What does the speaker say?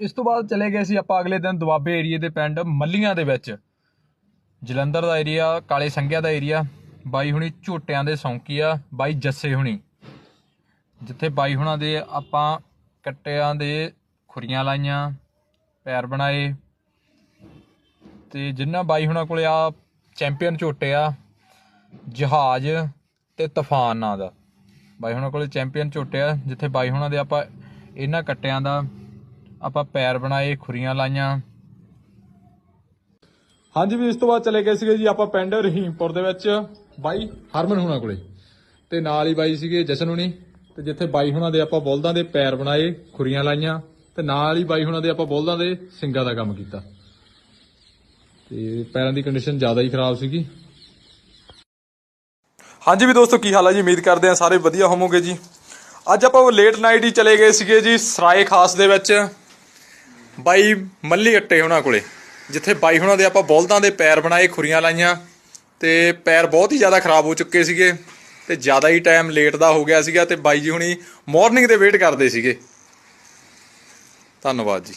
ਇਸ ਤੋਂ ਬਾਅਦ ਚਲੇ ਗਏ ਸੀ ਆਪਾਂ ਅਗਲੇ ਦਿਨ ਦੁਆਬੇ ਏਰੀਏ ਦੇ ਪਿੰਡ ਮੱਲੀਆਂ ਦੇ ਵਿੱਚ। ਜਲੰਧਰ ਦਾ ਏਰੀਆ, ਕਾਲੇ ਸੰਘਿਆ ਦਾ ਏਰੀਆ, ਬਾਈ ਹੁਣੀ ਝੋਟਿਆਂ ਦੇ ਸੌਂਕੀ ਆ, ਬਾਈ ਜੱਸੇ ਹੁਣੀ। ਜਿੱਥੇ ਬਾਈ ਹੁਣਾਂ ਦੇ ਆਪਾਂ ਕੱਟਿਆਂ ਦੇ ਖੁਰੀਆਂ ਲਾਈਆਂ, ਪੈਰ ਬਣਾਏ। ਤੇ ਜਿੰਨਾ ਬਾਈ ਹੁਣਾਂ ਕੋਲੇ ਆ ਚੈਂਪੀਅਨ ਝੋਟੇ ਆ, ਜਹਾਜ਼ ਤੇ ਤੂਫਾਨ ਨਾਂ ਦਾ। ਬਾਈ ਹੁਣਾਂ ਕੋਲੇ ਚੈਂਪੀਅਨ ਝੋਟੇ ਆ, ਜਿੱਥੇ ਬਾਈ ਹੁਣਾਂ ਦੇ ਆਪਾਂ ਇਹਨਾਂ ਕੱਟਿਆਂ ਦਾ ਆਪਾਂ ਪੈਰ ਬਣਾਏ, ਖੁਰੀਆਂ ਲਾਈਆਂ। ਹਾਂਜੀ ਵੀ ਇਸ ਤੋਂ ਬਾਅਦ ਚਲੇ ਗਏ ਸੀਗੇ ਜੀ ਆਪਾਂ ਪਿੰਡ ਰਹੀਮਪੁਰ ਦੇ ਵਿੱਚ ਬਾਈ ਹਰਮਨ ਹੁਣਾਂ ਕੋਲੇ। ਤੇ ਨਾਲ ਹੀ ਬਾਈ ਸੀਗੇ ਜਸ਼ਨ ਹੁਣੀ। ਤੇ ਜਿੱਥੇ ਬਾਈ ਹੁਣਾਂ ਦੇ ਆਪਾਂ ਬੁਲਦਾਂ ਦੇ ਪੈਰ ਬਣਾਏ, ਖੁਰੀਆਂ ਲਾਈਆਂ। ਤੇ ਨਾਲ ਹੀ ਬਾਈ ਹੁਣਾਂ ਦੇ ਆਪਾਂ ਬੋਲਦਾਂ ਦੇ ਸਿੰਗਾਂ ਦਾ ਕੰਮ ਕੀਤਾ। ਤੇ ਪੈਰਾਂ ਦੀ ਕੰਡੀਸ਼ਨ ਜ਼ਿਆਦਾ ਹੀ ਖਰਾਬ ਸੀਗੀ। ਹਾਂਜੀ ਵੀ ਦੋਸਤੋ, ਕੀ ਹਾਲ ਹੈ ਜੀ? ਉਮੀਦ ਕਰਦੇ ਆ ਸਾਰੇ ਵਧੀਆ ਹੋਵੋਗੇ ਜੀ। ਅੱਜ ਆਪਾਂ ਲੇਟ ਨਾਈਟ ਹੀ ਚਲੇ ਗਏ ਸੀਗੇ ਜੀ, ਸਰਾਏ ਖਾਸ ਦੇ ਵਿੱਚ। ਬਾਈ ਮੱਲੀ ਅੱਟੇ ਉਹਨਾਂ ਕੋਲੇ, ਜਿੱਥੇ ਬਾਈ ਹੁਣਾਂ ਦੇ ਆਪਾਂ ਬੋਲਦਾਂ ਦੇ ਪੈਰ ਬਣਾਏ, ਖੁਰੀਆਂ ਲਾਈਆਂ, ਤੇ ਪੈਰ ਬਹੁਤ ਹੀ ਜ਼ਿਆਦਾ ਖਰਾਬ ਹੋ ਚੁੱਕੇ ਸੀਗੇ, ਤੇ ਜ਼ਿਆਦਾ ਹੀ ਟਾਈਮ ਲੇਟ ਦਾ ਹੋ ਗਿਆ ਸੀਗਾ, ਤੇ ਬਾਈ ਜੀ ਹੁਣੀ ਮਾਰਨਿੰਗ ਦੇ ਵੇਟ ਕਰਦੇ ਸੀਗੇ। ਧੰਨਵਾਦ ਜੀ।